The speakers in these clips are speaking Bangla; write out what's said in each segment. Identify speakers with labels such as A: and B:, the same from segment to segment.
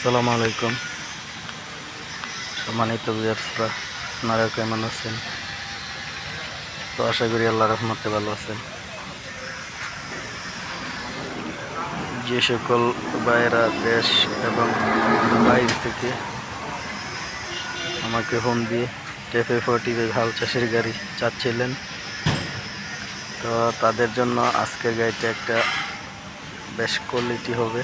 A: আসসালামু আলাইকুম। সম্মানিত বিয়ার্সরা আপনারা কেমন আছেন? তো আশা করি আল্লাহ রহমতে ভালো আছেন। যে সকল বাইরা দেশ এবং বাইরে থেকে আমাকে ফোন দিয়ে টেফে ফোরটি হাল চাষের গাড়ি চাচ্ছিলেন। তো তাদের জন্য আজকের গাড়িটা একটা বেশ কোয়ালিটি হবে।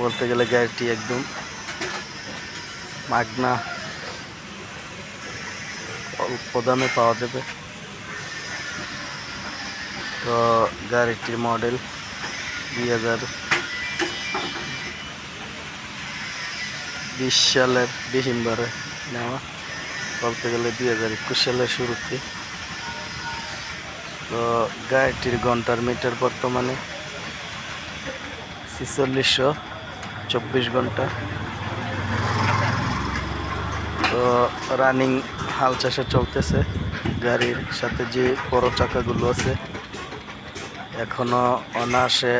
A: বলতে গেলে গাড়িটি একদম মাগনা অল্প দামে পাওয়া যাবে। তো গাড়িটির মডেল দুই হাজার বিশ সালের ডিসেম্বরে নেওয়া। বলতে গেলে দুই হাজার একুশ সালের শুরুতে। তো গাড়িটির ঘণ্টার মিটার বর্তমানে ছিচল্লিশশো। চব্বিশ ঘণ্টা। তো রানিং হাল চাষে চলতেছে। গাড়ির সাথে যে বড় চাকাগুলো আছে এখনও অনায়াসে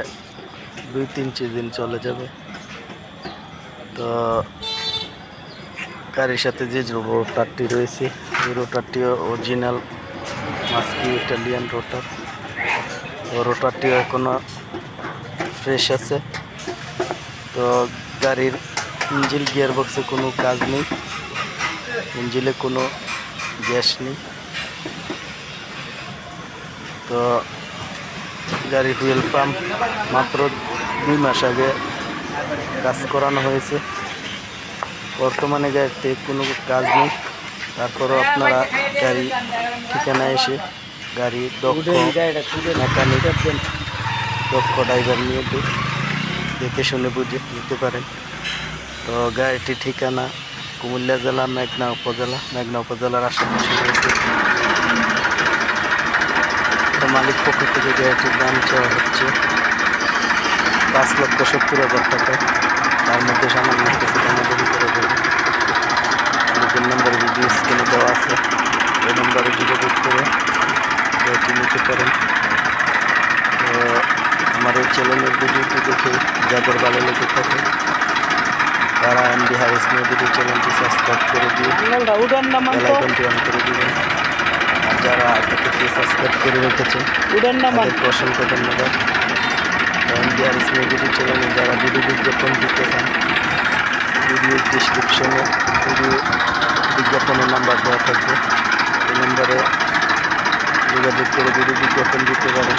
A: দুই তিন দিন চলে যাবে। তো গাড়ির সাথে যে রোটারটি রয়েছে এই রোটারটিও অরিজিনাল মাস্কি ইটালিয়ান রোটার রোটারটিও এখনও ফ্রেশ আছে। তো গাড়ির ইঞ্জিল গিয়ার বক্সে কোনো কাজ নেই। ইঞ্জিলে কোনো গ্যাস নেই। তো গাড়ির ফুয়েল পাম্প মাত্র দুই মাস আগে কাজ করানো হয়েছে। বর্তমানে গাড়িতে কোনো কাজ নেই। তারপরও আপনারা গাড়ি ঠিকানা এসে গাড়ি দক্ষ মেকানিক দক্ষ ড্রাইভার নিয়ে দেখে শুনে বুঝে নিতে পারেন। তো গাড়িটি ঠিকানা কুমিল্লা জেলা, মেঘনা উপজেলা, মেঘনা উপজেলার আশেপাশে মালিক পক্ষ থেকে গাড়িটির দাম চাওয়া হচ্ছে পাঁচ লক্ষ সত্তর হাজার টাকা। তার মধ্যে সামান্য কিছু দামাদামি করে দেবে। নিজের নম্বর ভিডিও স্ক্রিনে দেওয়া আছে। ওই নম্বরে যোগাযোগ করে গাড়িটি নিতে পারেন। এই চ্যানেলের ভিডিওটি দেখে যাদের ভালো লেগে থাকে, তারা এমডি হারিস ভিডিও চ্যানেলটি সাবস্ক্রাইব করে দিয়ে বেলাইকনটি অন করে দিবেন। আর যারা আগে থেকে সাবস্ক্রাইব করে রেখেছেন তাদেরকে অসংখ্য ধন্যবাদ। এমডি হারিস ভিডিও চ্যানেলে যারা ভিডিও বিজ্ঞাপন দিতে চান ভিডিও ডিসক্রিপশনে ভিডিও বিজ্ঞাপনের নাম্বার দেওয়া থাকবে। এই নম্বরে যোগাযোগ করে ভিডিও বিজ্ঞাপন দিতে পারেন।